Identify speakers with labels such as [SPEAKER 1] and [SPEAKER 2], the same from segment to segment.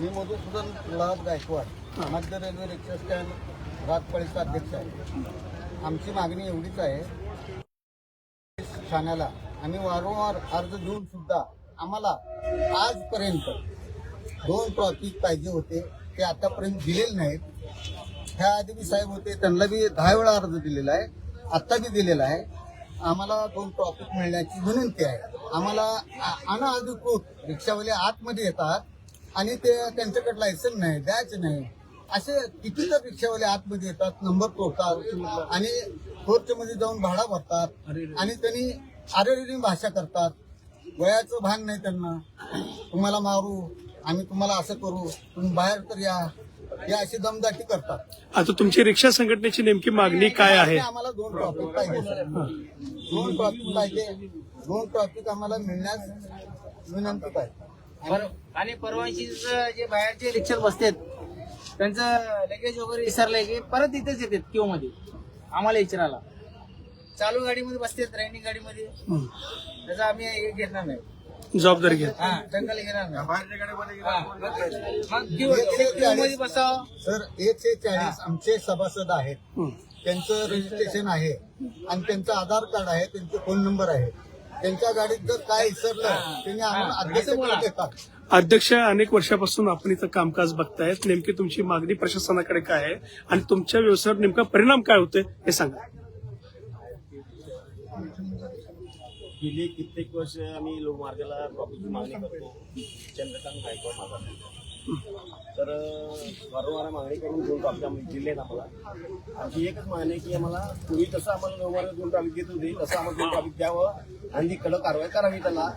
[SPEAKER 1] मी मधुसूदन प्रल्हाद गायकवाड मध्य रेल्वे रिक्षा स्टँड रातपाळीचा अध्यक्ष आहे. आमची मागणी एवढीच आहे ठाण्याला. आम्ही वारंवार अर्ज देऊन सुद्धा आम्हाला आजपर्यंत दोन ट्रॉफिक पाहिजे होते ते आतापर्यंत दिलेले नाहीत. ह्या आधी बी साहेब होते त्यांना बी दहा वेळा अर्ज दिलेला आहे आत्ता बी दिलेला आहे. आम्हाला दोन ट्रॉफिक मिळण्याची विनंती आहे. आम्हाला आ- रिक्षावाले आतमध्ये येतात आणि ते त्यांच्याकडे लायसन नाही द्यायचं नाही. असे किती तर रिक्षावाले आतमध्ये येतात नंबर तोडतात आणि मध्ये जाऊन भाडा भरतात आणि त्यांनी आरेरेनी भाषा करतात. वयाचं भान नाही त्यांना. तुम्हाला मारू आम्ही तुम्हाला असं करू तुम्ही बाहेर तर या. हे अशी दमदाटी करतात.
[SPEAKER 2] आता तुमची रिक्षा संघटनेची नेमकी मागणी काय आहे?
[SPEAKER 1] आम्हाला दोन ट्रॉफिक पाहिजे सर. दोन ट्रॉफिक पाहिजे. दोन ट्रॉफिक आम्हाला मिळण्यास विनंती पाहिजे
[SPEAKER 3] आणि परवानशी जे बाहेरचे रिक्षात बसतात त्यांचं लगेज वगैरे विसरलंय की परत इथेच येतात क्यू मध्ये आम्हाला विचारायला. चालू गाडीमध्ये बसतात रनिंग गाडीमध्ये. त्याचा आम्ही हे घेणार नाही.
[SPEAKER 2] जबाबदारी घ्या
[SPEAKER 3] हा घेणार नाही. हा, मग- मग क्यू क्यू मध्ये बसावं.
[SPEAKER 1] सर एकशे चाळीस आमचे सभासद आहेत.
[SPEAKER 2] हं.
[SPEAKER 1] त्यांचं रजिस्ट्रेशन आहे. आणि त्यांचं आधार कार्ड आहे त्यांचे फोन नंबर आहे. त्यांच्या गाडीत जर काय विसरलं त्यांनी आम्हाला अध्यक्षकडे देतात?
[SPEAKER 2] अध्यक्ष अनेक वर्षापासून आपण इथं कामकाज बघतायत. नेमकी तुमची मागणी प्रशासनाकडे काय आहे? आणि तुमच्या व्यवसायावर नेमका परिणाम काय होतोय हे सांगा.
[SPEAKER 4] गेली कित्येक वर्ष आम्ही लोकमार्गाला ट्रॉफिकची मागणी करतो. चंद्रकांत गायकवाड माझा. तर वारंवार मागणी करून दोन दिले आहेत आम्हाला. आमची एकच मागणी आहे की आम्हाला पूर्वी तसं आम्हाला लोकमार्ग दोन ट्रॉफिक देत होते तसं आम्हाला दोन ट्रॉफिक द्यावं आणि ती कडक कारवाई करावी त्याला.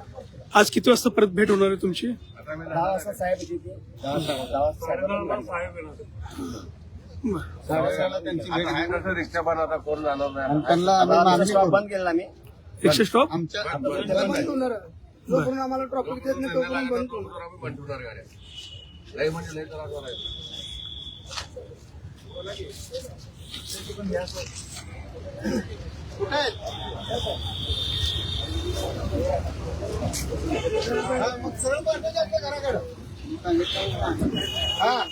[SPEAKER 2] आज किती वाजता परत भेट होणार आहे तुमची?
[SPEAKER 4] दहा वाजता साहेब येते ते. दहा दहा वाजता साहेब
[SPEAKER 5] रिक्षा पण आता कोण
[SPEAKER 1] त्यांना.
[SPEAKER 4] बंद केला आम्ही.
[SPEAKER 2] रिक्षा स्टॉप
[SPEAKER 1] आमच्या
[SPEAKER 3] आम्हाला ट्रॉफिक देत नाही बंद
[SPEAKER 5] गाड्या. लय म्हणजे लय जरा करायचं
[SPEAKER 1] कुठे? मग सरळ पाठवायचं आपल्या घराकडं. हा.